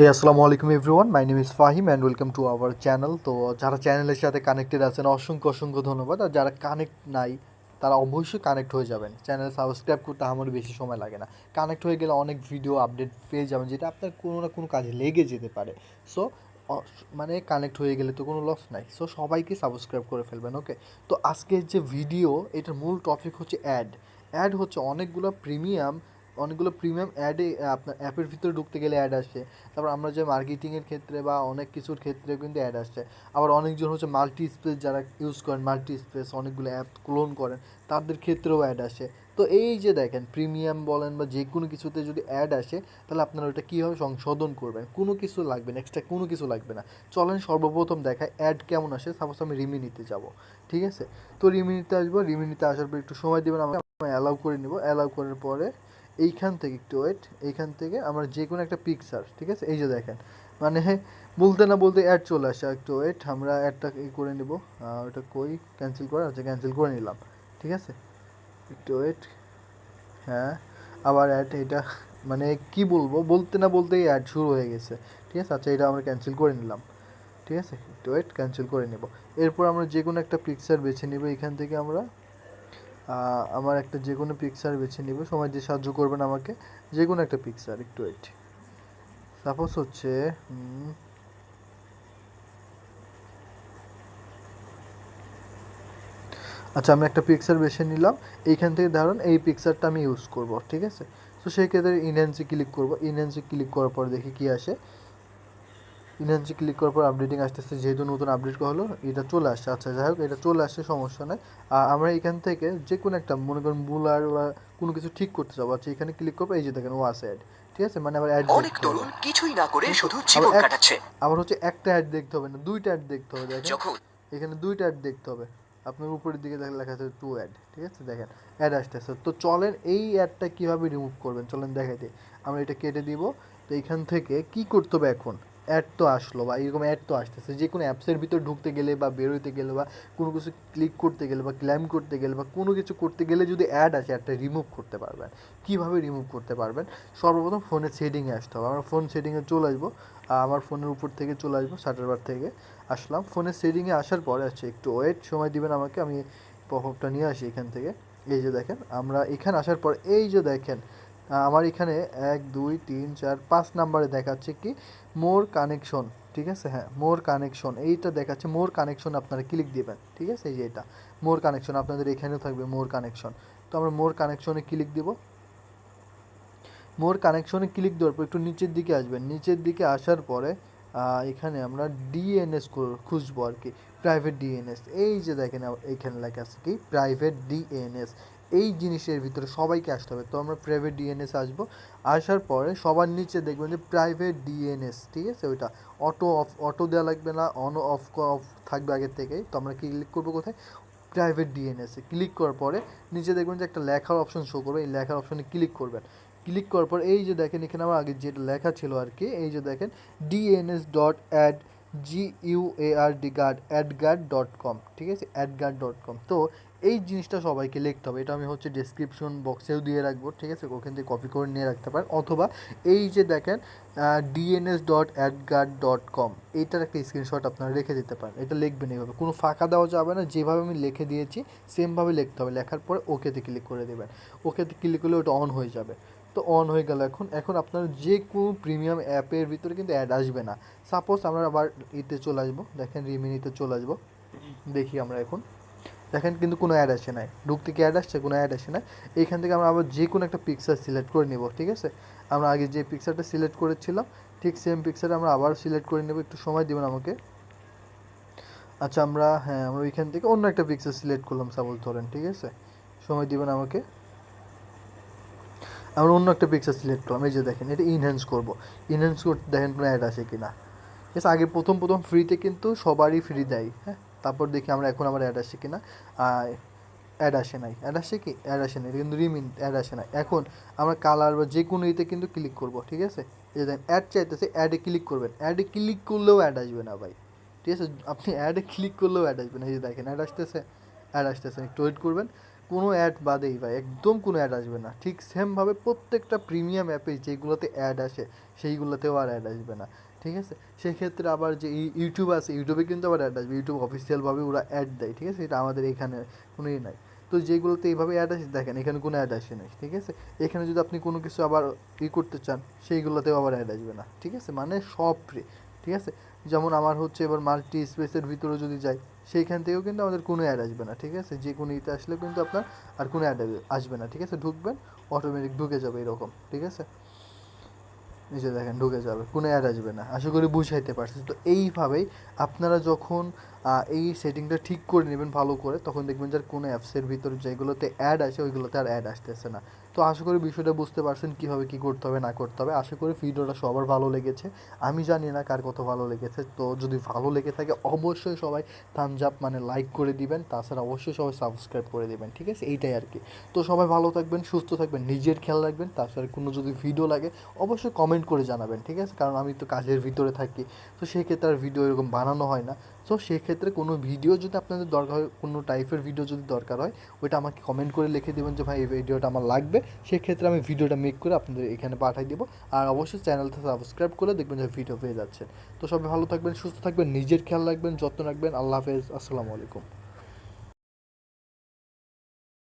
হে আসসালামু আলাইকুম everyone my name is Fahim and welcome to our channel তো যারা চ্যানেলের সাথে কানেক্টেড আছেন, অসংখ্য অসংখ্য ধন্যবাদ। আর যারা কানেক্ট নাই, তারা অবশ্যই কানেক্ট হয়ে যাবেন। চ্যানেল সাবস্ক্রাইব করতে আমার বেশি সময় লাগে না। কানেক্ট হয়ে গেলে অনেক ভিডিও আপডেট পেয়ে যাবেন, যেটা আপনার কোনো না কোনো কাজে লেগে যেতে পারে। সো মানে কানেক্ট হয়ে গেলে তো কোনো লস নাই। সো সবাইকে সাবস্ক্রাইব করে ফেলবেন ওকে তো আজকের যে ভিডিও এটার মূল টপিক হচ্ছে অ্যাড অ্যাড হচ্ছে অনেকগুলো প্রিমিয়াম অনেকগুলো প্রিমিয়াম অ্যাডে আপনার অ্যাপের ভিতরে ঢুকতে গেলে অ্যাড আসে। তারপর আমরা যে মার্কেটিংয়ের ক্ষেত্রে বা অনেক কিছুর ক্ষেত্রে কিন্তু অ্যাড আসছে আবার অনেকজন হচ্ছে মাল্টি স্পেস যারা ইউজ করেন মাল্টি স্পেস অনেকগুলো অ্যাপ ক্লোন করেন, তাদের ক্ষেত্রেও অ্যাড আসে। তো এই যে দেখেন প্রিমিয়াম বলেন বা যে কোনো কিছুতে যদি অ্যাড আসে, তাহলে আপনারা ওটা কীভাবে সংশোধন করবেন? কোনো কিছু লাগবে না এক্সট্রা কোনো কিছু লাগবে না। চলেন সর্বপ্রথম দেখায় অ্যাড কেমন আসে। সাপোজ আমি রিমি নিতে যাব, ঠিক আছে? তো রিমি নিতে আসব। রিমি নিতে আসার পর একটু সময় দেবেন, আমি অ্যালাউ করে নিব। অ্যালাউ করার পরে এইখান থেকে, একটু ওয়েট এইখান থেকে আমার যে কোনো একটা পিকচার ঠিক আছে? এই যে দেখেন মানে বলতে না বলতে অ্যাড চলে আসে একটু ওয়েট আমরা অ্যাডটা করে নিব। ওটা কই? ক্যান্সেল করা আচ্ছা ক্যান্সেল করে নিলাম, ঠিক আছে? একটু ওয়েট হ্যাঁ আবার অ্যাড এটা মানে কি বলব? বলতে না বলতেই অ্যাড শুরু হয়ে গেছে, ঠিক আছে? আচ্ছা এটা আমরা ক্যান্সেল করে নিলাম, ঠিক আছে? একটু ওয়েট ক্যান্সেল করে নেব। এরপর আমরা যে কোনো একটা পিকচার বেছে নেব, এখান থেকে আমরা আমার একটা যে কোনো পিকচার বেছে নিব। সময় দিয়ে সাহায্য করবেন আমাকে, যে কোনো একটা পিকচার একটু ওয়েট সাপোজ হচ্ছে আচ্ছা আমি একটা পিকচার বেছে নিলাম। এইখান থেকে ধরুন এই পিকচারটা আমি ইউজ করব, ঠিক আছে? তো সেই ক্ষেত্রে ইনহ্যান্সে ক্লিক করব। ইনহ্যান্সে ক্লিক করার পর দেখি কি আসে। ইনহ্যান্সে ক্লিক করার পর আপডেটিং আসতেছে যেহেতু নতুন আপডেট হলো এটা চলে আসছে। আচ্ছা যাই হোক এটা চলে আসছে সমস্যা নয় আর আমরা এখান থেকে যে কোনো একটা মনে করেন বুলার বা কোনো কিছু ঠিক করতে যাব। আচ্ছা এখানে ক্লিক করব এই যে দেখেন ও আছে অ্যাড ঠিক আছে? মানে আবার অ্যাড অনেক তরুণ কিছুই না করে শুধু জীবন কাটাচ্ছে। আবার হচ্ছে একটা অ্যাড দেখতে হবে না দুইটা অ্যাড দেখতে হবে দেখেন। এখানে দুইটা অ্যাড দেখতে হবে। আপনার উপরের দিকে লেখা আছে টু অ্যাড ঠিক আছে? দেখেন অ্যাড আসতে আসতেছে। তো চলেন এই অ্যাডটা কীভাবে রিমুভ করবেন? চলেন দেখাই দিই। আমরা এটা কেটে দিব। তো এখান থেকে কি করতে হবে এখন? অ্যাড তো আসলো বা এরকম অ্যাড তো আসতেছে। যে কোনো অ্যাপসের ভিতর ঢুকতে গেলে বা বেরোতে গেলে বা কোনো কিছু ক্লিক করতে গেলে বা ক্ল্যাম করতে গেলে বা কোনো কিছু করতে গেলে যদি অ্যাড আসে অ্যাডটা রিমুভ করতে পারবেন। কীভাবে রিমুভ করতে পারবেন? সর্বপ্রথম ফোনের সেটিংয়ে আসতে হবে। আমরা ফোন সেটিংয়ে চলে আসব। আমার ফোনের উপর থেকে চলে আসব বার থেকে আসলাম। ফোনের সেটিংয়ে আসার পরে আছে একটু ওয়েট সময় দিবেন আমাকে। আমি পপআপটা নিয়ে আসি এখান থেকে। এই যে দেখেন, আমরা এখানে আসার পর এই যে দেখেন আমার এখানে এক, দুই, তিন, চার, পাঁচ নাম্বারে দেখাচ্ছে কি? মোর কানেকশন, ঠিক আছে? হ্যাঁ মোর কানেকশন, এইটা দেখাচ্ছে, মোর কানেকশন আপনারা ক্লিক দিবেন, ঠিক আছে? এই যে এটা, মোর কানেকশন, আপনাদের এখানেও থাকবে মোর কানেকশন। তো আমরা মোর কানেকশনে ক্লিক দিব। মোর কানেকশনে ক্লিক দেওয়ার পর একটু নিচের দিকে আসবেন। নিচের দিকে আসার পরে এখানে আমরা ডিএনএস খুঁজবো আর কি প্রাইভেট ডিএনএস এই যে দেখেন এইখানে লেখা আছে কি? প্রাইভেট ডিএনএস এই জিনিসের ভিতরে সবাইকে আসতে হবে। তো আমরা প্রাইভেট ডিএনএস আসব। আসার পরে সবার নিচে দেখবেন যে প্রাইভেট ডিএনএস ঠিক আছে? ওইটা অটো অফ অটো দেওয়া লাগবে না অন অফ অফ থাকবে আগের থেকেই। তো আমরা ক্লিক করব কোথায়? প্রাইভেট ডিএনএসে ক্লিক করার পরে নিচে দেখবেন যে একটা লেখার অপশন শো করবে। এই লেখার অপশনে ক্লিক করবেন। ক্লিক করার পর এই যে দেখেন এখানে আমার আগে যেটা লেখা ছিল আর কি, এই যে দেখেন DNS dot ad G U A R D guard AdGuard dot com ঠিক আছে? অ্যাডগার্ড ডট কম তো এই জিনিসটা সবাইকে লিখতে হবে। এটা আমি হচ্ছে ডিসক্রিপশন বক্সেও দিয়ে রাখব, ঠিক আছে? ওখান থেকে কপি করে নিয়ে রাখতে পারেন। অথবা এই যে দেখেন DNS dot AdGuard dot com এইটার একটা স্ক্রিনশট আপনারা রেখে দিতে পারেন। এটা লিখবেন এইভাবে। কোনো ফাঁকা দেওয়া যাবে না। যেভাবে আমি লিখে দিয়েছি সেমভাবে লিখতে হবে। লেখার পরে ওকেতে ক্লিক করে দেবেন। ওকেতে ক্লিক করলে ওটা অন হয়ে যাবে। তো অন হয়ে গেল এখন। এখন আপনার যে কোনো প্রিমিয়াম অ্যাপের ভিতরে কিন্তু অ্যাড আসবে না। সাপোজ আমরা আবার ইতে চলে আসব। দেখেন রিমিনিতে চলে আসব। দেখি আমরা এখন। দেখেন কিন্তু কোনো অ্যাড আসে নাই। ঢুক থেকে অ্যাড আসছে? কোনো অ্যাড আসে না এইখান থেকে আমরা আবার যে কোনো একটা পিকচার সিলেক্ট করে নেব, ঠিক আছে? আমরা আগে যে পিকচারটা সিলেক্ট করেছিলাম, ঠিক সেম পিকচার আমরা আবার সিলেক্ট করে নেব। একটু সময় দেবেন আমাকে। আচ্ছা আমরা হ্যাঁ আমরা ওইখান থেকে অন্য একটা পিকচার সিলেক্ট করলাম সাপোজ ধরেন, ঠিক আছে? সময় দিবেন আমাকে। আমরা অন্য একটা পিকচার সিলেক্ট করলাম, এই যে দেখেন, এটা ইনহ্যান্স করব। ইনহ্যান্স করতে দেখেন কোনো অ্যাড আসে কি না ঠিক আগে প্রথম প্রথম ফ্রিতে কিন্তু সবারই ফ্রি দেয় হ্যাঁ? তারপর দেখি আমরা এখন আবার অ্যাড আসে কি না অ্যাড আসে নাই। অ্যাড আসে কি? অ্যাড আসে না এটা কিন্তু রিমিন অ্যাড আসে না এখন আমরা কালার বা যে কোনো ইতে কিন্তু ক্লিক করব, ঠিক আছে? এই দেখেন অ্যাড চাইতেছে অ্যাডে ক্লিক করবেন। অ্যাডে ক্লিক করলেও অ্যাড আসবে না ভাই, ঠিক আছে? আপনি অ্যাডে ক্লিক করলেও অ্যাড আসবে না। এই যে দেখেন অ্যাড আসতেছে অ্যাড আসতেছে। একটু ওয়েট করবেন। কোনো অ্যাড বাদেই ভাই, একদম কোনো অ্যাড আসবে না। ঠিক সেমভাবে প্রত্যেকটা প্রিমিয়াম অ্যাপে যেগুলোতে অ্যাড আসে, সেইগুলোতেও আর অ্যাড আসবে না। ঠিক আছে? সেক্ষেত্রে আবার যে ইউটিউব আছে ইউটিউবে কিন্তু আবার অ্যাড আসবে। ইউটিউব অফিসিয়ালভাবে ওরা অ্যাড দেয়, ঠিক আছে? এটা আমাদের এখানে কোনো ই নাই। তো যেগুলোতে এইভাবে অ্যাড আসে, দেখেন এখানে কোনো অ্যাড আসে নাই, ঠিক আছে? এখানে যদি আপনি কোনো কিছু আবার ই করতে চান, সেইগুলোতেও আবার অ্যাড আসবে না, ঠিক আছে? মানে সব ফ্রি ঠিক আছে? যেমন আমার হচ্ছে এবার মাল্টি স্পেসের ভিতরে যদি যাই সেইখান থেকেও কিন্তু আমাদের কোনো অ্যাড আসবে না, ঠিক আছে? যে কোনো ইতে আসলে কিন্তু আপনার আর কোনো অ্যাড আসবে না, ঠিক আছে? ঢুকবেন অটোমেটিক ঢুকে যাবে এরকম, ঠিক আছে? যে দেখেন, ঢুকে যাবে, কোনো অ্যাড আসবে না। আশা করি বুঝাইতে পারছি তো এইভাবেই আপনারা যখন এই সেটিংটা ঠিক করে নেবেন ভালো করে, তখন দেখবেন যে কোনো অ্যাপসের ভিতরে যেগুলোতে অ্যাড আসে, ওইগুলোতে আর অ্যাড আসতেছে না। তো আশা করি বিষয়টা বুঝতে পারছেন কীভাবে কী করতে হবে, না করতে হবে। আশা করি ভিডিওটা সবার ভালো লেগেছে। আমি জানি না কার কত ভালো লেগেছে। তো যদি ভালো লেগে থাকে, অবশ্যই সবাই থামস আপ মানে লাইক করে দিবেন। তাছাড়া অবশ্যই সবাই সাবস্ক্রাইব করে দিবেন, ঠিক আছে? এইটাই আর কি। তো সবাই ভালো থাকবেন, সুস্থ থাকবেন, নিজের খেয়াল রাখবেন। তাছাড়া কোনো যদি ভিডিও লাগে, অবশ্যই কমেন্ট করে জানাবেন, ঠিক আছে? কারণ আমি তো কাজের ভিতরে থাকি। তো সেই ক্ষেত্রে আর ভিডিও এরকম বানানো হয় না। তো সেক্ষেত্রে কোনো ভিডিও যদি আপনাদের দরকার হয়, কোনো টাইপের ভিডিও যদি দরকার হয়, ওইটা আমাকে কমেন্ট করে লিখে দেবেন যে, ভাই, এই ভিডিওটা আমার লাগবে। সেক্ষেত্রে আমি ভিডিওটা মেক করে আপনাদের এখানে পাঠিয়ে দেবো। আর অবশ্যই চ্যানেলটা সাবস্ক্রাইব করে দেখবেন যে ভিডিও পেয়ে যাচ্ছেন। তো সবাই ভালো থাকবেন, সুস্থ থাকবেন, নিজের খেয়াল রাখবেন, যত্ন রাখবেন। আল্লাহ হাফেজ, আসসালামু আলাইকুম।